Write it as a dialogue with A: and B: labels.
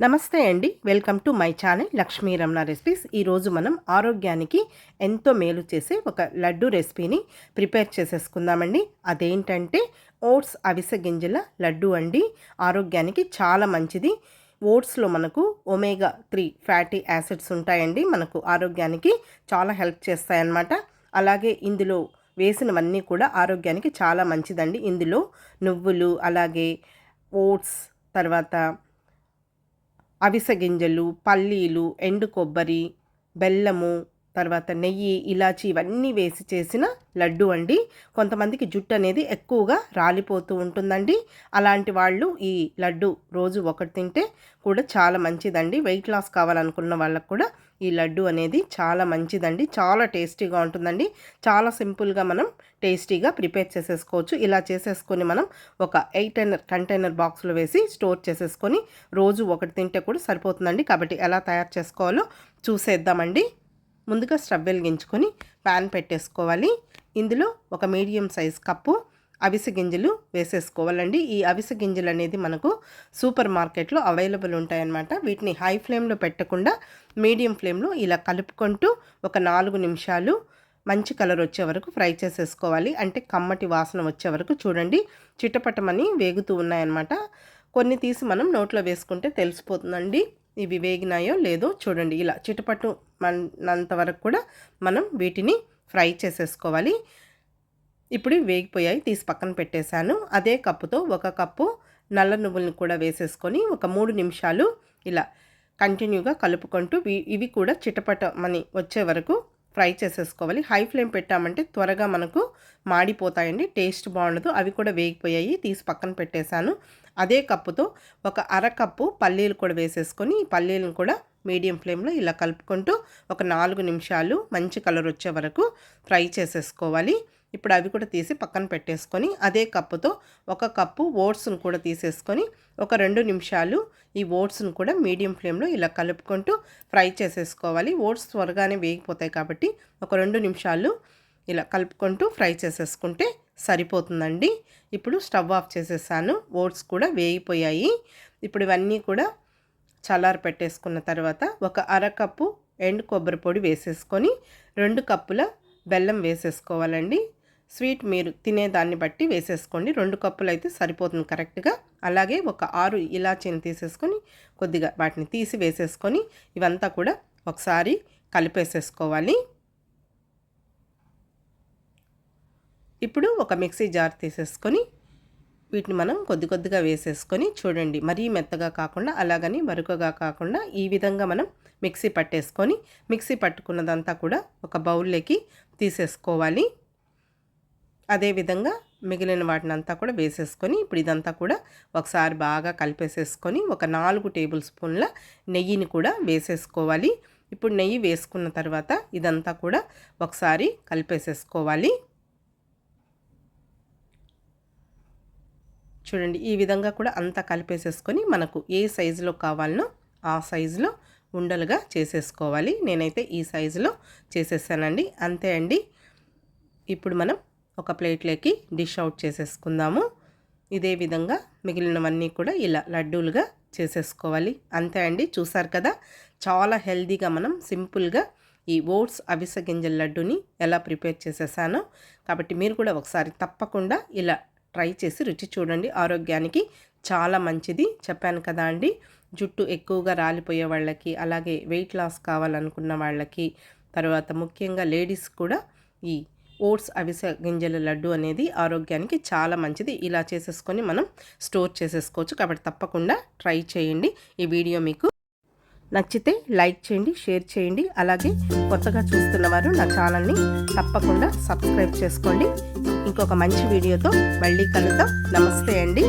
A: నమస్తే అండి. Welcome to my channel Lakshmi Ramana recipes. ఈరోజు మనం ఆరోగ్యానికి ఎంతో మేలు చేసే ఒక లడ్డు రెసిపీని ప్రిపేర్ చేసేసుకుందామండి. అదేంటంటే ఓట్స్ అవిసె గింజల లడ్డు అండి. ఆరోగ్యానికి చాలా మంచిది. ఓట్స్లో మనకు ఒమేగా త్రీ ఫ్యాటీ యాసిడ్స్ ఉంటాయండి. మనకు ఆరోగ్యానికి చాలా హెల్ప్ చేస్తాయన్నమాట. అలాగే ఇందులో వేసినవన్నీ కూడా ఆరోగ్యానికి చాలా మంచిదండి. ఇందులో నువ్వులు అలాగే ఓట్స్ తర్వాత అవిసె గింజలు పల్లీలు ఎండు కొబ్బరి బెల్లము తర్వాత నెయ్యి ఇలాచి ఇవన్నీ వేసి చేసిన లడ్డు అండి. కొంతమందికి జుట్టు అనేది ఎక్కువగా రాలిపోతూ ఉంటుందండి. అలాంటి వాళ్ళు ఈ లడ్డు రోజు ఒకటి తింటే కూడా చాలా మంచిదండి. వెయిట్ లాస్ కావాలనుకున్న వాళ్ళకు కూడా ఈ లడ్డు అనేది చాలా మంచిదండి. చాలా టేస్టీగా ఉంటుందండి. చాలా సింపుల్గా మనం టేస్టీగా ప్రిపేర్ చేసేసుకోవచ్చు. ఇలా చేసేసుకొని మనం ఒక ఎయిటైనర్ కంటైనర్ బాక్స్లో వేసి స్టోర్ చేసేసుకొని రోజు ఒకటి తింటే కూడా సరిపోతుందండి. కాబట్టి ఎలా తయారు చేసుకోవాలో చూసేద్దామండి. ముందుగా స్టవ్ వెలిగించుకొని ప్యాన్ పెట్టేసుకోవాలి. ఇందులో ఒక మీడియం సైజ్ కప్పు అవిసె గింజలు వేసేసుకోవాలండి. ఈ అవిసె గింజలు అనేది మనకు సూపర్ మార్కెట్లో అవైలబుల్ ఉంటాయన్నమాట. వీటిని హై ఫ్లేమ్లో పెట్టకుండా మీడియం ఫ్లేమ్లో ఇలా కలుపుకుంటూ ఒక నాలుగు నిమిషాలు మంచి కలర్ వచ్చే వరకు ఫ్రై చేసేసుకోవాలి. అంటే కమ్మటి వాసన వచ్చే వరకు చూడండి. చిటపటమని వేగుతూ ఉన్నాయన్నమాట. కొన్ని తీసి మనం నోట్లో వేసుకుంటే తెలిసిపోతుందండి. ఇవి వేగినాయో లేదో చూడండి. ఇలా చిటపటు మన్నంత వరకు కూడా మనం వీటిని ఫ్రై చేసేసుకోవాలి. ఇప్పుడు వేగిపోయాయి తీసి పక్కన పెట్టేశాను. అదే కప్పుతో ఒక కప్పు నల్ల నువ్వులను కూడా వేసేసుకొని ఒక మూడు నిమిషాలు ఇలా కంటిన్యూగా కలుపుకుంటూ ఇవి కూడా చిటపటమని వచ్చే వరకు ఫ్రై చేసేసుకోవాలి. హై ఫ్లేమ్ పెట్టామంటే త్వరగా మనకు మాడిపోతాయండి. టేస్ట్ బాగుండదు. అవి కూడా వేగిపోయాయి. తీసి పక్కన పెట్టేశాను. అదే కప్పుతో ఒక అరకప్పు పల్లీలు కూడా వేసేసుకొని ఈ పల్లీలను కూడా మీడియం ఫ్లేమ్లో ఇలా కలుపుకుంటూ ఒక నాలుగు నిమిషాలు మంచి కలర్ వచ్చే వరకు ఫ్రై చేసేసుకోవాలి. ఇప్పుడు అవి కూడా తీసి పక్కన పెట్టేసుకొని అదే కప్పుతో ఒక కప్పు ఓట్స్ను కూడా తీసేసుకొని ఒక రెండు నిమిషాలు ఈ ఓట్స్ను కూడా మీడియం ఫ్లేమ్లో ఇలా కలుపుకుంటూ ఫ్రై చేసేసుకోవాలి. ఓట్స్ త్వరగానే వేగిపోతాయి కాబట్టి ఒక రెండు నిమిషాలు ఇలా కలుపుకుంటూ ఫ్రై చేసేసుకుంటే సరిపోతుందండి. ఇప్పుడు స్టవ్ ఆఫ్ చేసేసాను. ఓట్స్ కూడా వేగిపోయాయి. ఇప్పుడు ఇవన్నీ కూడా చల్లారి పెట్టేసుకున్న తర్వాత ఒక అరకప్పు ఎండు కొబ్బరి పొడి వేసేసుకొని రెండు కప్పుల బెల్లం వేసేసుకోవాలండి. స్వీట్ మీరు తినేదాన్ని బట్టి వేసేసుకోండి. రెండు కప్పులు అయితే సరిపోతుంది కరెక్ట్గా. అలాగే ఒక ఆరు ఇలాచీని తీసేసుకొని కొద్దిగా వాటిని తీసి వేసేసుకొని ఇవంతా కూడా ఒకసారి కలిపేసేసుకోవాలి. ఇప్పుడు ఒక మిక్సీ జార్ తీసేసుకొని వీటిని మనం కొద్ది కొద్దిగా వేసేసుకొని చూడండి. మరీ మెత్తగా కాకుండా అలాగని మరుకగా కాకుండా ఈ విధంగా మనం మిక్సీ పట్టేసుకొని మిక్సీ పట్టుకున్నదంతా కూడా ఒక బౌల్లోకి తీసేసుకోవాలి. అదేవిధంగా మిగిలిన వాటిని అంతా కూడా వేసేసుకొని ఇప్పుడు ఇదంతా కూడా ఒకసారి బాగా కలిపేసేసుకొని ఒక నాలుగు టేబుల్ స్పూన్ల నెయ్యిని కూడా వేసేసుకోవాలి. ఇప్పుడు నెయ్యి వేసుకున్న తర్వాత ఇదంతా కూడా ఒకసారి కలిపేసేసుకోవాలి. చూడండి ఈ విధంగా కూడా అంతా కలిపేసేసుకొని మనకు ఏ సైజులో కావాలనో ఆ సైజులో ఉండలుగా చేసేసుకోవాలి. నేనైతే ఈ సైజులో చేసేసానండి. అంతే అండి. ఇప్పుడు మనం ఒక ప్లేట్లోకి డిష్ అవుట్ చేసేసుకుందాము. ఇదే విధంగా మిగిలినవన్నీ కూడా ఇలా లడ్డూలుగా చేసేసుకోవాలి. అంతే అండి చూసారు కదా? చాలా హెల్దీగా మనం సింపుల్గా ఈ ఓట్స్ అవిసె గింజల లడ్డుని ఎలా ప్రిపేర్ చేసేసానో కాబట్టి మీరు కూడా ఒకసారి తప్పకుండా ఇలా ట్రై చేసి రుచి చూడండి. ఆరోగ్యానికి చాలా మంచిది. చెప్పాను కదా అండి జుట్టు ఎక్కువగా రాలిపోయే వాళ్ళకి అలాగే వెయిట్ లాస్ కావాలనుకున్న వాళ్ళకి తర్వాత ముఖ్యంగా లేడీస్ కూడా ఈ ఓట్స్ అవిసె గింజల లడ్డు అనేది ఆరోగ్యానికి చాలా మంచిది. ఇలా చేసేసుకొని మనం స్టోర్ చేసేసుకోవచ్చు. కాబట్టి తప్పకుండా ట్రై చేయండి. ఈ వీడియో మీకు నచ్చితే లైక్ చేయండి షేర్ చేయండి. అలాగే కొత్తగా చూస్తున్న వారు నా ఛానల్ని తప్పకుండా సబ్స్క్రైబ్ చేసుకోండి. ఇంకొక మంచి వీడియోతో మళ్ళీ కలుద్దాం. నమస్తే అండి.